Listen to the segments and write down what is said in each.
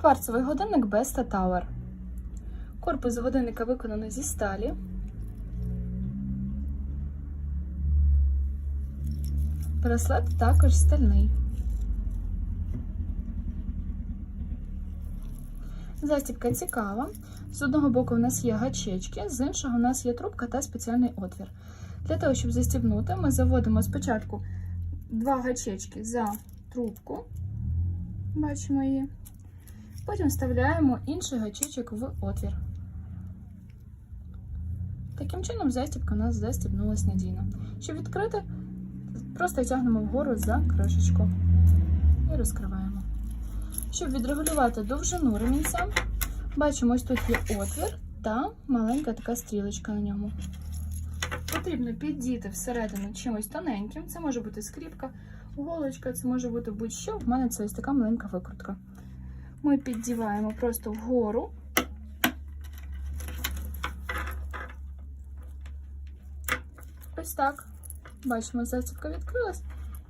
Кварцевий годинник Besta Tower. Корпус годинника виконаний зі сталі. Браслет також стальний. Застібка цікава. З одного боку у нас є гачечки, з іншого у нас є трубка та спеціальний отвір. Для того, щоб застібнути, ми заводимо спочатку два гачечки за трубку, бачимо її. Потім вставляємо інший гачечок в отвір. Таким чином, застібка у нас застібнулась надійно. Щоб відкрити, просто тягнемо вгору за кришечку і розкриваємо. Щоб відрегулювати довжину ремінця, бачимо, ось тут є отвір та маленька така стрілочка на ньому. Потрібно піддіти всередину чимось тоненьким. Це може бути скріпка, голочка, це може бути будь-що. В мене це ось така маленька викрутка. Ми піддіваємо просто вгору. Ось так. Бачимо, застібка відкрилась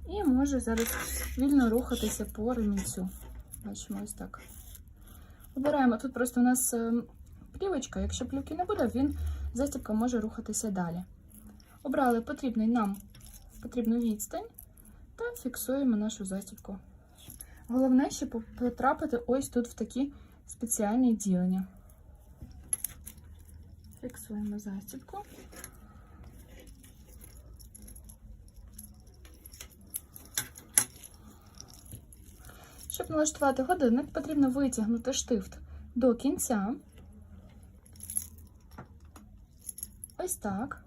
і може зараз вільно рухатися по ремінцю. Бачимо ось так. Обираємо тут просто у нас е, плівочка. Якщо плівки не буде, він застібка може рухатися далі. Обрали потрібний нам потрібну відстань та фіксуємо нашу застібку. Головне ще потрапити ось тут в такі спеціальні ділення. Фіксуємо застібку. Щоб налаштувати годинник, потрібно витягнути штифт до кінця. Ось так.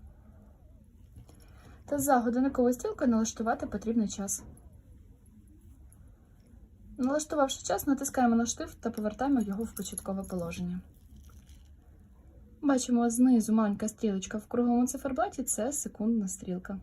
Та за годинниковою стрілкою налаштувати потрібний час. Налаштувавши час, натискаємо на штифт та повертаємо його в початкове положення. Бачимо знизу маленька стрілочка в круговому циферблаті це секундна стрілка.